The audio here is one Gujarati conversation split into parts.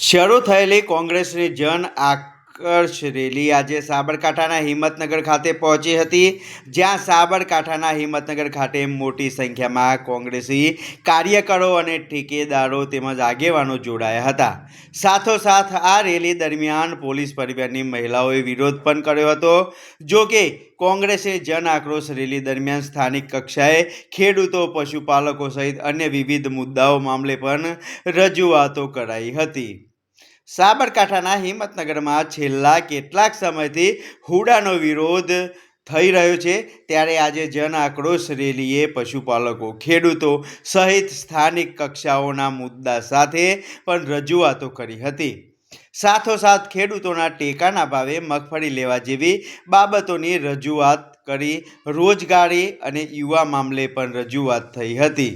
શરૂ થયેલી કોંગ્રેસની જન આકર્ષ રેલી આજે સાબરકાંઠાના હિંમતનગર ખાતે પહોંચી હતી, જ્યાં સાબરકાંઠાના હિંમતનગર ખાતે મોટી સંખ્યામાં કોંગ્રેસી કાર્યકરો અને ઠેકેદારો તેમજ આગેવાનો જોડાયા હતા. સાથોસાથ આ રેલી દરમિયાન પોલીસ પરિવારની મહિલાઓએ વિરોધ પણ કર્યો હતો. જો કે, કોંગ્રેસે જન આક્રોશ રેલી દરમિયાન સ્થાનિક કક્ષાએ ખેડૂતો, પશુપાલકો સહિત અન્ય વિવિધ મુદ્દાઓ મામલે પણ રજૂઆતો કરાઈ હતી. સાબરકાંઠાના હિંમતનગરમાં છેલ્લા કેટલાક સમયથી હુડાનો વિરોધ થઈ રહ્યો છે. ત્યારે આજે જન આક્રોશ રેલીએ પશુપાલકો, ખેડૂતો સહિત સ્થાનિક કક્ષાઓના મુદ્દા સાથે પણ રજૂઆતો કરી હતી. સાથોસાથ ખેડૂતોના ટેકાના ભાવે મગફળી લેવા જેવી બાબતોની રજૂઆત કરી રોજગારી અને યુવા મામલે પણ રજૂઆત થઈ હતી.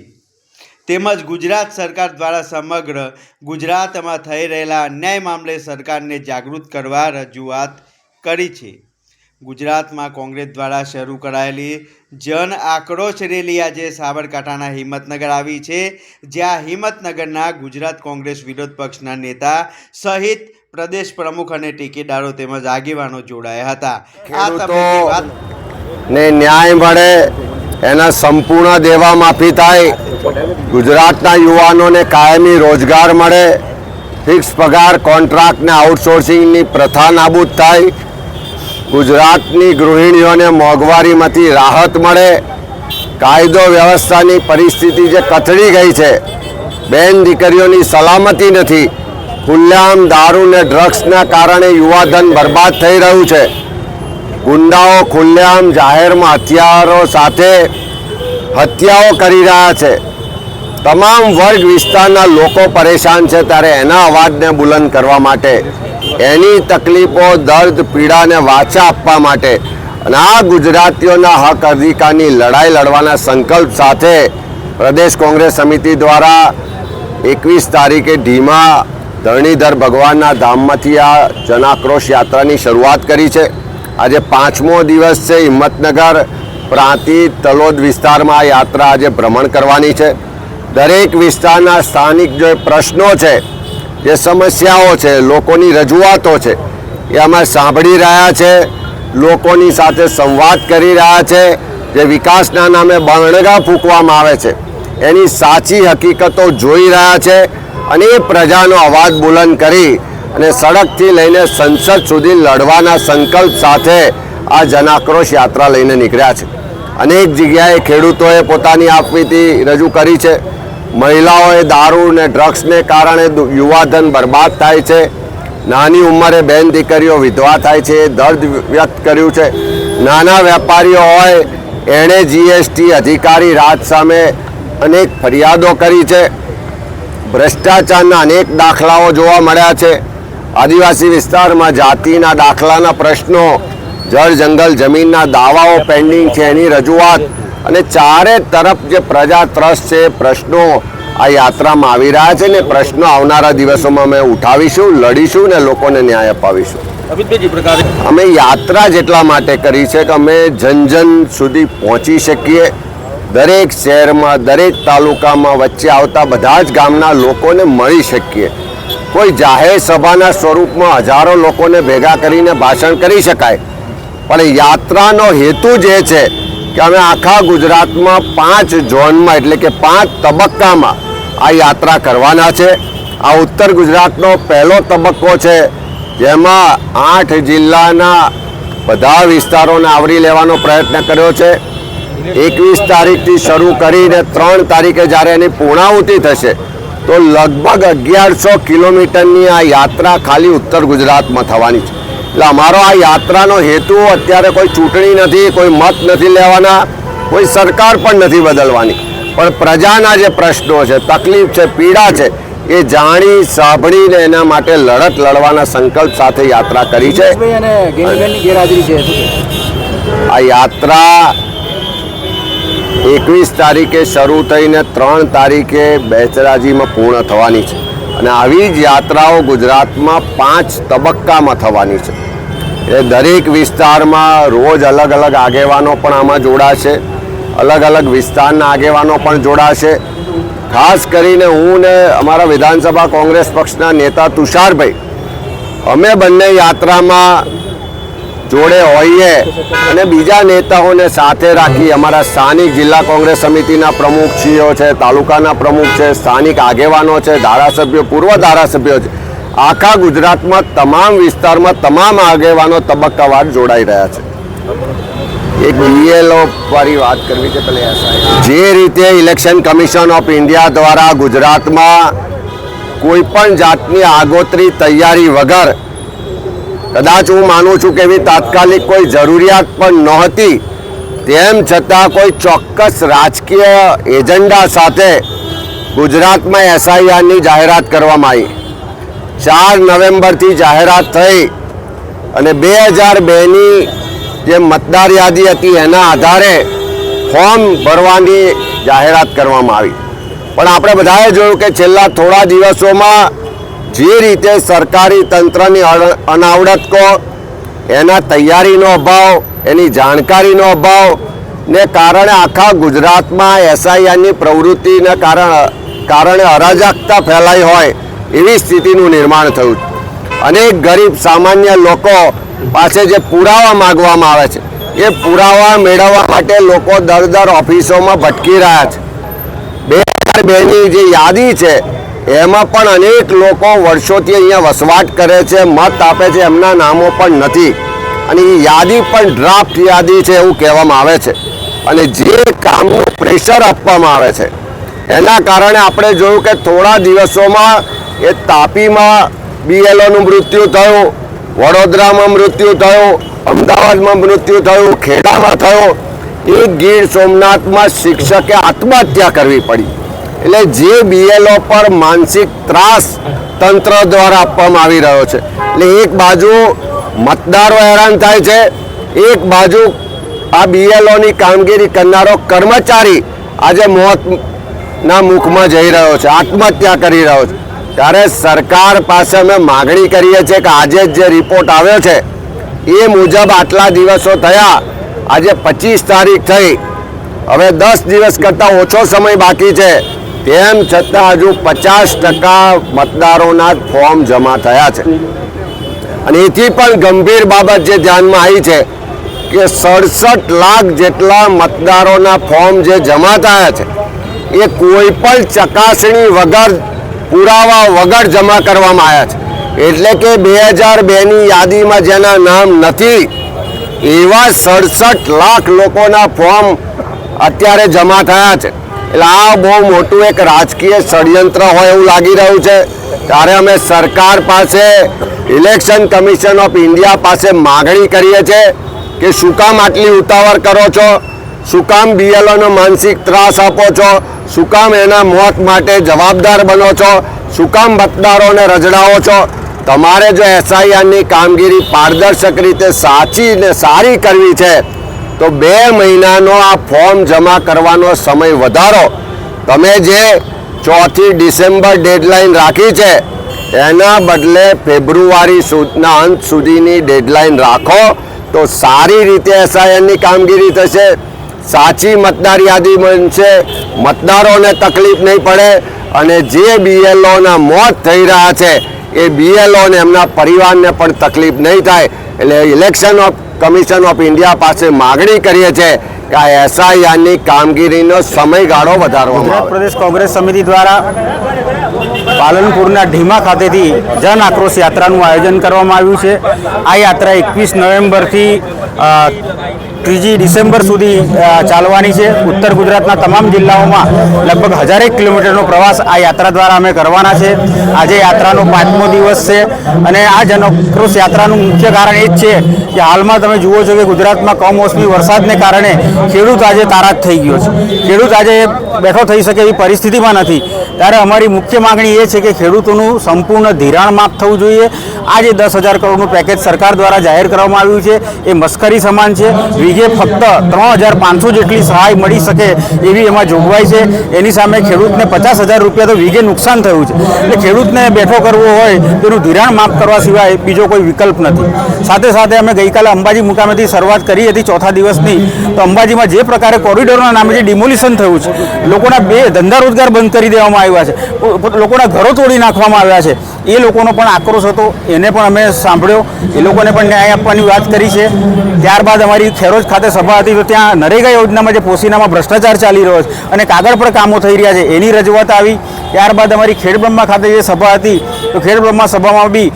તેમજ ગુજરાત સરકાર દ્વારા સમગ્ર ગુજરાતમાં થઈ રહેલા અન્યાય મામલે સરકારને જાગૃત કરવા રજૂઆત કરી છે. ગુજરાતમાં કોંગ્રેસ દ્વારા શરૂ કરાયેલી જન આક્રોશ રેલી આજે સાબરકાંઠાના હિંમતનગર આવી છે જ્યાં હિંમતનગરના ગુજરાત કોંગ્રેસ વિરોધ પક્ષના નેતા સહિત પ્રદેશ પ્રમુખ અને ટેકેદારો તેમજ આગેવાનો જોડાયા હતા. આ ને ન્યાય મળે એના સંપૂર્ણ દેવા માફી થાય. ગુજરાતના યુવાનોને કાયમી રોજગાર મળે. ફિક્સ પગાર કોન્ટ્રાક્ટને આઉટસોર્સિંગની પ્રથા નાબૂદ થાય. ગુજરાતની ગૃહિણીઓને મોંઘવારીમાંથી રાહત મળે. કાયદો વ્યવસ્થાની પરિસ્થિતિ જે કથળી ગઈ છે. બેન દીકરીઓની સલામતી નથી. ખુલ્લામ દારૂ ને ડ્રગ્સના કારણે યુવાધન બરબાદ થઈ રહ્યું છે. ગુંડાઓ ખુલ્લેઆમ જાહેરમાં હથિયારો સાથે હત્યાઓ કરી રહ્યા છે. તમામ વર્ગ વિસ્તારના લોકો પરેશાન છે ત્યારે એના અવાજને બુલંદ કરવા માટે, એની તકલીફો, દર્દ, પીડાને વાચા આપવા માટે અને આ ગુજરાતીઓના હક અધિકારની લડાઈ લડવાના સંકલ્પ સાથે પ્રદેશ કોંગ્રેસ સમિતિ દ્વારા એકવીસ તારીખે ઢીમા ધરણીધર ભગવાનના ધામમાંથી આ જનાક્રોશ યાત્રાની શરૂઆત કરી છે. આજે પાંચમો દિવસ છે હિંમતનગર પ્રાંતિ તલોદ વિસ્તારમાં આ યાત્રા આજે ભ્રમણ કરવાની છે. દરેક વિસ્તારના સ્થાનિક જે પ્રશ્નો છે, જે સમસ્યાઓ છે, લોકોની રજૂઆતો છે, એ અમે સાંભળી રહ્યા છે, લોકોની સાથે સંવાદ કરી રહ્યા છે, જે વિકાસના નામે બણગા ફૂંકવામાં આવે છે. એની સાચી હકીકતો જોઈ રહ્યા છે અને એ પ્રજાનો અવાજ બુલંદ કરી અને સડકથી લઈને સંસદ સુધી લડવાના સંકલ્પ સાથે આ જનાક્રોશ યાત્રા લઈને નીકળ્યા છે. અનેક જગ્યાએ ખેડૂતોએ પોતાની આપવીતી રજૂ કરી છે. મહિલાઓએ દારૂ ને ડ્રગ્સને કારણે યુવાધન બરબાદ થાય છે. નાની ઉંમરે બેન દીકરીઓ વિધવા થાય છે, એ દર્દ વ્યક્ત કર્યું છે. નાના વેપારીઓ હોય, એણે જીએસટી અધિકારી રાજ સામે અનેક ફરિયાદો કરી છે. ભ્રષ્ટાચારના અનેક દાખલાઓ જોવા મળ્યા છે. આદિવાસી વિસ્તારમાં જાતિના દાખલાના પ્રશ્નો જળ જંગલ જમીનના દાવાઓ પેન્ડિંગ છે એની રજૂઆત અને ચારે તરફ જે પ્રજા ત્રસ્ત છે એ પ્રશ્નો આ યાત્રામાં આવી રહ્યા છે ને પ્રશ્નો આવનારા દિવસોમાં અમે ઉઠાવીશું લડીશું ને લોકોને ન્યાય અપાવીશું. અમે યાત્રા જેટલા માટે કરી છે કે અમે જન જન સુધી પહોંચી શકીએ. દરેક શહેરમાં દરેક તાલુકામાં વચ્ચે આવતા બધા જ ગામના લોકોને મળી શકીએ. કોઈ જાહેર સભાના સ્વરૂપમાં હજારો લોકોને ભેગા કરીને ભાષણ કરી શકાય. પણ યાત્રાનો હેતુ જે છે કે અમે આખા ગુજરાતમાં પાંચ ઝોનમાં એટલે કે પાંચ તબક્કામાં આ યાત્રા કરવાના છે. આ ઉત્તર ગુજરાતનો પહેલો તબક્કો છે, જેમાં આઠ જિલ્લાના બધા વિસ્તારોને આવરી લેવાનો પ્રયત્ન કર્યો છે. એકવીસ તારીખથી શરૂ કરીને ત્રણ તારીખે જ્યારે એની પૂર્ણાહુતિ થશે તો લગભગ અગિયારસો કિલોમીટરની આ યાત્રા ખાલી ઉત્તર ગુજરાતમાં થવાની છે. એટલે અમારો આ યાત્રાનો હેતુ અત્યારે કોઈ ચૂંટણી નથી કોઈ મત નથી લેવાના કોઈ સરકાર પણ નથી બદલવાની. પણ પ્રજાના જે પ્રશ્નો છે તકલીફ છે પીડા છે એ જાણી સાંભળીને એના માટે લડત લડવાના સંકલ્પ સાથે યાત્રા કરી છે? આ યાત્રા એકવીસ તારીખે શરૂ થઈને ત્રણ તારીખે બેચરાજીમાં પૂર્ણ થવાની છે. અને આવી જ યાત્રાઓ ગુજરાતમાં પાંચ તબક્કામાં થવાની છે. એ દરેક વિસ્તારમાં રોજ અલગ અલગ આગેવાનો પણ આમાં જોડાશે. અલગ અલગ વિસ્તારના આગેવાનો પણ જોડાશે. ખાસ કરીને હું ને અમારા વિધાનસભા કોંગ્રેસ પક્ષના નેતા તુષારભાઈ, અમે બંને યાત્રામાં જોડે હોઈએ અને બીજા નેતાઓને સાથે રાખી અમારા સ્થાનિક જિલ્લા કોંગ્રેસ સમિતિના પ્રમુખશ્રીઓ છે, તાલુકાના પ્રમુખ છે, સ્થાનિક આગેવાનો છે, ધારાસભ્યો, પૂર્વ ધારાસભ્યો છે. આખા ગુજરાતમાં તમામ વિસ્તારમાં તમામ આગેવાનો તબક્કાવાર જોડાઈ રહ્યા છે. એક બીએલઓ વાળી વાત કરવી છે, પેલા જે રીતે ઇલેક્શન કમિશન ઓફ ઇન્ડિયા દ્વારા ગુજરાતમાં કોઈ પણ જાતની આગોતરી તૈયારી વગર કદાચ હું માનું છું કે એવી તાત્કાલિક કોઈ જરૂરિયાત પણ નહોતી. તેમ છતાં કોઈ ચોક્કસ રાજકીય એજન્ડા સાથે ગુજરાતમાં એસઆઈઆરની જાહેરાત કરવામાં આવી. ચાર નવેમ્બરથી જાહેરાત થઈ અને બે હજાર બેની જે મતદાર યાદી હતી એના આધારે ફોર્મ ભરવાની જાહેરાત કરવામાં આવી. પણ આપણે બધાએ જોયું કે છેલ્લા થોડા દિવસોમાં જે રીતે સરકારી તંત્રની અનાવડત કહો એના તૈયારીનો અભાવ, એની જાણકારીનો અભાવ ને કારણે આખા ગુજરાતમાં એસઆઈઆરની પ્રવૃત્તિના કારણે કારણે અરાજકતા ફેલાઈ હોય એવી સ્થિતિનું નિર્માણ થયું અનેક ગરીબ સામાન્ય લોકો પાસે જે પુરાવા માગવામાં આવે છે, એ પુરાવા મેળવવા માટે લોકો દર દર ઓફિસોમાં ભટકી રહ્યા છે. બે હજાર બેની જે યાદી છે એમાં પણ અનેક લોકો વર્ષોથી અહીંયા વસવાટ કરે છે, મત આપે છે, એમના નામો પણ નથી. અને એ યાદી પણ ડ્રાફ્ટ યાદી છે એવું કહેવામાં આવે છે. અને જે કામનું પ્રેશર આપવામાં આવે છે, એના કારણે આપણે જોયું કે થોડા દિવસોમાં એ તાપીમાં બીએલઓનું મૃત્યુ થયું, વડોદરામાં મૃત્યુ થયું, અમદાવાદમાં મૃત્યુ થયું, ખેડામાં થયું. એ ગીર સોમનાથમાં શિક્ષકે આત્મહત્યા કરવી પડી. એટલે જે બીએલઓ પર માનસિક ત્રાસ તંત્ર દ્વારા આપવામાં આવી રહ્યો છે. એટલે એક બાજુ મતદારો હેરાન થાય છે, એક બાજુ આ બીએલઓની કામગીરી કરનારો કર્મચારી આજે મોતના મુખમાં જઈ રહ્યો છે, આત્મહત્યા કરી રહ્યો છે. ત્યારે સરકાર પાસે અમે માગણી કરીએ છીએ કે આજે જ રિપોર્ટ આવ્યો છે, એ મુજબ આટલા દિવસો થયા, આજે પચીસ તારીખ થઈ. હવે દસ દિવસ કરતાં ઓછો સમય બાકી છે. તેમ છતાં હજુ પચાસ ટકા મતદારોના જ ફોર્મ જમા થયા છે. અને એથી પણ ગંભીર બાબત જે ધ્યાનમાં આવી છે કે સડસઠ લાખ જેટલા મતદારોના ફોર્મ જે જમા થયા છે, એ કોઈ પણ ચકાસણી વગર, પુરાવા વગર જમા કરવામાં આવ્યા છે. એટલે કે બે હજાર બેની યાદીમાં જેના નામ નથી, એવા સડસઠ લાખ લોકોના ફોર્મ અત્યારે જમા થયા છે. એટલે આ બહુ મોટું એક રાજકીય ષડયંત્ર હોય એવું લાગી રહ્યું છે. ત્યારે અમે સરકાર પાસે, ઇલેક્શન કમિશન ઓફ ઇન્ડિયા પાસે માગણી કરીએ છીએ કે શું કામ આટલી ઉતાવળ કરો છો? શું કામ બીએલઓનો માનસિક ત્રાસ આપો છો? શું કામ એના મોત માટે જવાબદાર બનો છો? શું કામ મતદારોને રજડાવો છો? તમારે જો એસઆઈઆરની કામગીરી પારદર્શક રીતે સાચી ને સારી કરવી છે તો બે મહિનાનો આ ફોર્મ જમા કરવાનો સમય વધારો. તમે જે ચોથી ડિસેમ્બર ડેડલાઇન રાખી છે, એના બદલે ફેબ્રુઆરી સુધીના અંત સુધીની ડેડલાઇન રાખો, તો સારી રીતે એસઆઈએનની કામગીરી થશે. સાચી મતદાર યાદી બનશે. મતદારોને તકલીફ નહીં પડે અને જે બીએલઓના મોત થઈ રહ્યા છે, એ બીએલઓને એમના પરિવારને પણ તકલીફ નહીં થાય. એટલે election of commission of India પાસે માગણી કરીએ છીએ કે આ એસઆઈઆરની કામગીરીનો સમયગાળો વધારવામાં ગુજરાત પ્રદેશ કોંગ્રેસ સમિતિ દ્વારા પાલનપુરના ઢીમા ખાતેથી જન આક્રોશ યાત્રાનું આયોજન કરવામાં આવ્યું છે. આ યાત્રા એકવીસ નવેમ્બરથી ત્રીજી ડિસેમ્બર સુધી ચાલવાની છે. ઉત્તર ગુજરાતના તમામ જિલ્લાઓમાં લગભગ હજારેક કિલોમીટરનો પ્રવાસ આ યાત્રા દ્વારા અમે કરવાના છે. આજે યાત્રાનો પાંચમો દિવસ છે અને આ જન યાત્રાનું મુખ્ય કારણ એ જ છે કે હાલમાં તમે જુઓ છો કે ગુજરાતમાં કમોસમી વરસાદને કારણે ખેડૂત આજે તારાજ થઈ ગયો છે. ખેડૂત આજે બેઠો થઈ શકે એવી પરિસ્થિતિમાં નથી. ત્યારે અમારી મુખ્ય માગણી એ છે કે ખેડૂતોનું સંપૂર્ણ ધિરાણ માફ થવું જોઈએ. આ જે દસ હજાર કરોડનું પેકેજ સરકાર દ્વારા જાહેર કરવામાં આવ્યું છે. એ મસ્કરી સમાન છે. વીઘે ફક્ત ત્રણ હજાર પાંચસો જેટલી સહાય મળી શકે એવી એમાં જોગવાઈ છે. એની સામે ખેડૂતને પચાસ હજાર રૂપિયા તો વીઘે નુકસાન થયું છે. એટલે ખેડૂતને બેઠો કરવો હોય તેનું ધિરાણ માફ કરવા સિવાય બીજો કોઈ વિકલ્પ નથી. સાથે સાથે અમે ગઈકાલે અંબાજી મુકામેથી શરૂઆત કરી હતી ચોથા દિવસની. તો અંબાજીમાં જે પ્રકારે કોરિડોરના નામે જે ડિમોલિશન થયું છે, લોકોના બે ધંધા રોજગાર બંધ કરી દેવામાં આવ્યા છે. લોકોના ઘરો તોડી નાખવામાં આવ્યા છે. એ લોકોનો પણ આક્રોશ હતો. એને પણ અમે સાંભળ્યો. એ લોકોને પણ ન્યાય આપવાની વાત કરી છે. ત્યારબાદ અમારી ખેરોજ ખાતે સભા હતી તો ત્યાં નરેગા યોજનામાં જે પોસીનામાં ભ્રષ્ટાચાર ચાલી રહ્યો છે અને કાગળ પર કામો થઈ રહ્યા છે, એની રજૂઆત આવી. ત્યારબાદ અમારી ખેડબ્રહ્મા ખાતે જે સભા હતી, તો ખેડબ્રહ્મા સભામાં બી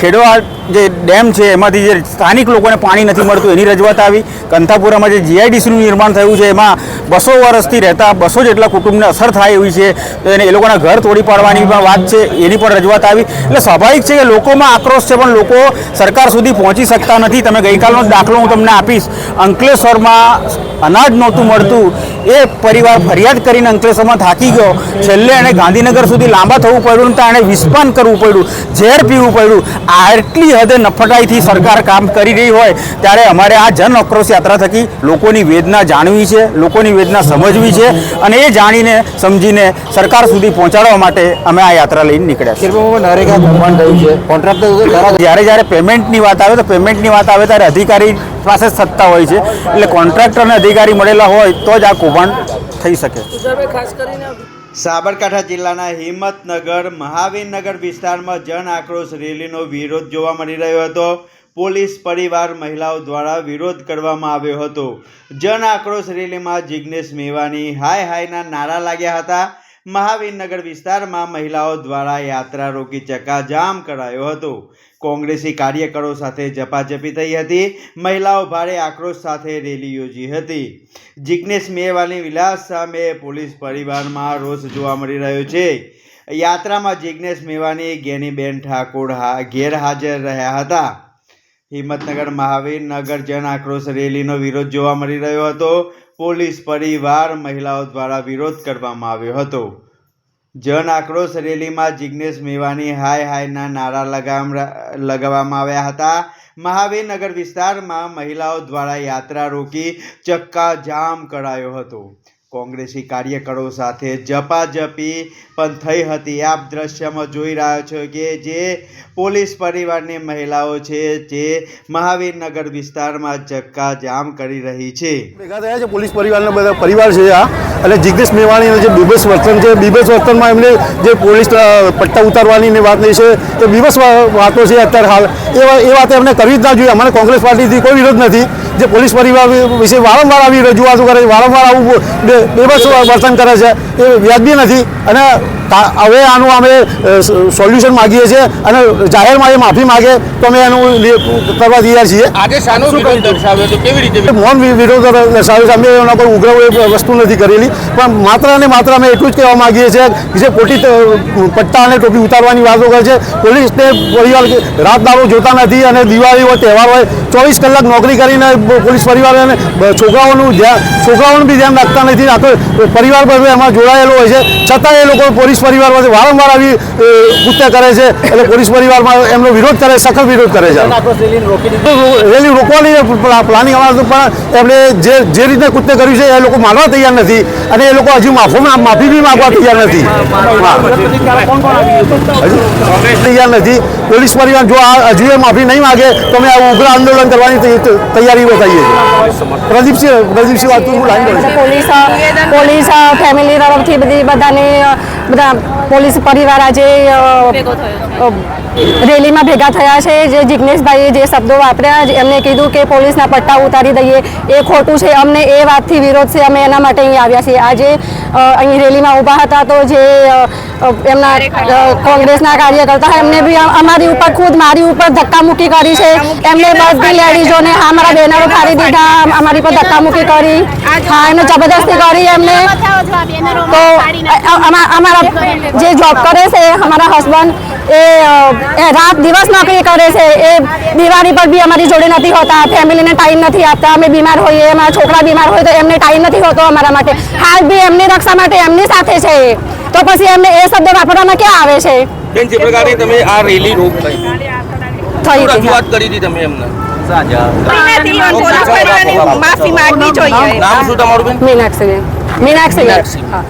ખેડવા જે ડેમ છે, એમાંથી જે સ્થાનિક લોકોને પાણી નથી મળતું, એની રજૂઆત આવી. કંથાપુરામાં જે જીઆઈડીસીનું નિર્માણ થયું છે, એમાં બસો વર્ષથી રહેતા બસો જેટલા કુટુંબને અસર થાય એવી છે. તો એને એ લોકોના ઘર તોડી પાડવાની પણ વાત છે, એની પણ રજૂઆત આવી. એટલે સ્વાભાવિક છે કે લોકોમાં આક્રોશ છે, પણ લોકો સરકાર સુધી પહોંચી શકતા નથી. તમે ગઈકાલનો દાખલો હું તમને આપીશ. અંકલેશ્વરમાં અનાજ નહોતું મળતું. એ પરિવાર ફરિયાદ કરીને અંકલેશ્વરમાં થાકી ગયો. છેલ્લે એણે ગાંધીનગર સુધી લાંબા થવું પડ્યું ત્યાં એણે વિસ્પાન કરવું પડ્યું, ઝેર પીવું પડ્યું. આટલી હદે નફટાઈથી સરકાર કામ કરી રહી હોય ત્યારે અમારે આ જન આક્રોશ યાત્રા થકી લોકોની વેદના જાણવી છે લોકોની વેદના સમજવી છે અને એ જાણીને સમજીને સરકાર સુધી પહોંચાડવા માટે અમે આ યાત્રા લઈને નીકળ્યા છે? જ્યારે જ્યારે પેમેન્ટની વાત આવે તો પેમેન્ટની વાત આવે ત્યારે અધિકારી પાસે જ સત્તા હોય છે. એટલે કોન્ટ્રાક્ટરને અધિકારી મળેલા હોય તો જ આ કૌભાંડ થઈ શકે. સાબરકાંઠા જિલ્લાના હિંમતનગર, મહાવીરનગર વિસ્તારમાં જન આક્રોશ રેલીનો વિરોધ જોવા મળી રહ્યો હતો. પોલીસ પરિવાર મહિલાઓ દ્વારા વિરોધ કરવામાં આવ્યો હતો. જન આક્રોશ રેલીમાં જિગ્નેશ મેવાની હાય હાયના નારા લાગ્યા હતા. મહાવીરનગર વિસ્તારમાં મહિલાઓ દ્વારા યાત્રા રોકી ચકાજામ કરાયો હતો. કોંગ્રેસી કાર્યકરો સાથે ઝપાઝપી થઈ હતી. મહિલાઓ ભારે આક્રોશ સાથે રેલી યોજી હતી. જિગ્નેશ મેવાલની વિલાસ સામે પોલીસ પરિવારમાં રોષ જોવા મળી રહ્યો છે. યાત્રામાં જિગ્નેશ મેવાની ગેનીબેન ઠાકોર ગેરહાજર રહ્યા હતા. હિંમતનગર મહાવીરનગર જન આક્રોશ રેલીનો વિરોધ જોવા મળી રહ્યો હતો. પોલીસ પરિવાર મહિલાઓ દ્વારા વિરોધ કરવામાં આવ્યો હતો. જન આક્રોશ રેલીમાં જિગ્નેશ મેવાની હાય હાયના નારા લગામ લગાવવામાં આવ્યા હતા. મહાવીરનગર વિસ્તારમાં મહિલાઓ દ્વારા યાત્રા રોકી ચક્કા જામ કરાયો હતો. કોંગ્રેસી કાર્યકરો સાથે ઝપાઝપી પણ થઈ હતી. આપ દ્રશ્યમાં જોઈ રહ્યા છો કે જે પોલીસ પરિવારની મહિલાઓ છે જે મહાવીરનગર વિસ્તારમાં ચક્કા જામ કરી રહી છે. ભેગા થયા છે પોલીસ પરિવારના બધા પરિવાર છે આ. અને જિગ્નેશ મેવાણીનું જે બીબસ વર્તન છે બીબસ વર્તનમાં એમને જે પોલીસ પટ્ટા ઉતારવાની ને વાત નહીં છે એ બીબસ વાતો છે અત્યારે હાલ. એ એ વાત એમને કરવી જ ના જોઈએ. અમારે કોંગ્રેસ પાર્ટીથી કોઈ વિરોધ નથી. જે પોલીસ પરિવાર વિશે વારંવાર આવી રજૂઆતો કરે છે વારંવાર આવું બેબસ વર્તન કરે છે એ વ્યાજબી નથી. અને હવે આનું અમે સોલ્યુશન માગીએ છીએ અને જાહેરમાં એ માફી માગે તો અમે એનું કરવા તૈયાર છીએ. આજે શાનો વિરોધ દર્શાવ્યો કેવી રીતે? મૌન વિરોધ દર્શાવ્યો છે. અમે એના કોઈ ઉગ્ર વસ્તુ નથી કરેલી. પણ માત્ર અને માત્ર અમે એટલું જ કહેવા માગીએ છીએ કે જે પોટી પટ્ટા અને ટોપી ઉતારવાની વાતો કરે છે. પોલીસને પરિવાર રાત દારો જોતા નથી અને દિવાળી હોય, તહેવાર હોય, ચોવીસ કલાક નોકરી કરીને પોલીસ પરિવાર અને છોકરાઓનું ધ્યાન છોકરાઓનું બી ધ્યાન રાખતા નથી. આખો પરિવાર બધો એમાં જોડાયેલો હોય છે. છતાં એ લોકો પોલીસ પરિવાર પાસે વારંવાર આવી કૃત્ય કરે છે એટલે પોલીસ પરિવારમાં એમનો વિરોધ કરે, સખત વિરોધ કરે છે. રેલી રોકવાની પ્લા- પ્લાનિંગ અમારું પણ એમણે જે જે રીતે કૃત્ય કર્યું છે, એ લોકો માનવા તૈયાર નથી. અને એ લોકો હજુ માફો માફી બી માગવા તૈયાર નથી. તૈયાર નથી. પોલીસ પરિવાર જો આ હજુ એ માફી નહીં માગે તો અમે આ ઉગ્ર આંદોલન કરવાની તૈયારી બતાવીએ છીએ પ્રદીપસિંહ પ્રદીપસિંહ વાત. પોલીસ પોલીસ ફેમિલી તરફથી બધી બધાને બધા પોલીસ પરિવાર આજે રેલીમાં ભેગા થયા છે. જે જિજ્ઞેશભાઈએ જે શબ્દો વાપર્યા એમને કીધું કે પોલીસના પટ્ટા ઉતારી દઈએ. એ ખોટું છે. અમને એ વાતથી વિરોધ છે. અમે એના માટે અહીં આવ્યા છીએ. આજે અહીં રેલીમાં ઊભા હતા તો જે એમના કોંગ્રેસના કાર્યકર્તા એમને બી અમારી ઉપર ખુદ મારી ઉપર ધક્કામુક્કી કરી છે. એમને બધી લેડીઝોને, હા, મારા બેનરો ફાડી દીધા અમારી પર ધક્કામુક્કી કરી. હા, એમને જબરદસ્તી કરી એમને. તો અમારા જે જોબ કરે છે, અમારા હસબન્ડ એ રાત દિવસ નોકરી કરે છે. એ દિવાળી પર બી અમારી જોડે નથી હોતા, ફેમિલીને ટાઈમ નથી આપતા. અમે બીમાર હોઈએ, અમારા છોકરા બીમાર હોય તો એમને ટાઈમ નથી હોતો અમારા માટે. હાલ બી એમની રક્ષા માટે એમની સાથે છે. તો પછી એમને એ શબ્દ વાપરવામાં ક્યાં આવે છે? બેન જે પ્રકારે તમે આ રેલી રોક થઈ. થઈ રજૂઆત કરી હતી તમે એમને? નથી અને પોલીસ પરિવારની માફી માંગવી જોઈએ. નામ શું તમારું બેન? મીનાક્ષી મીનાક્ષી મીનાક્ષી. હા.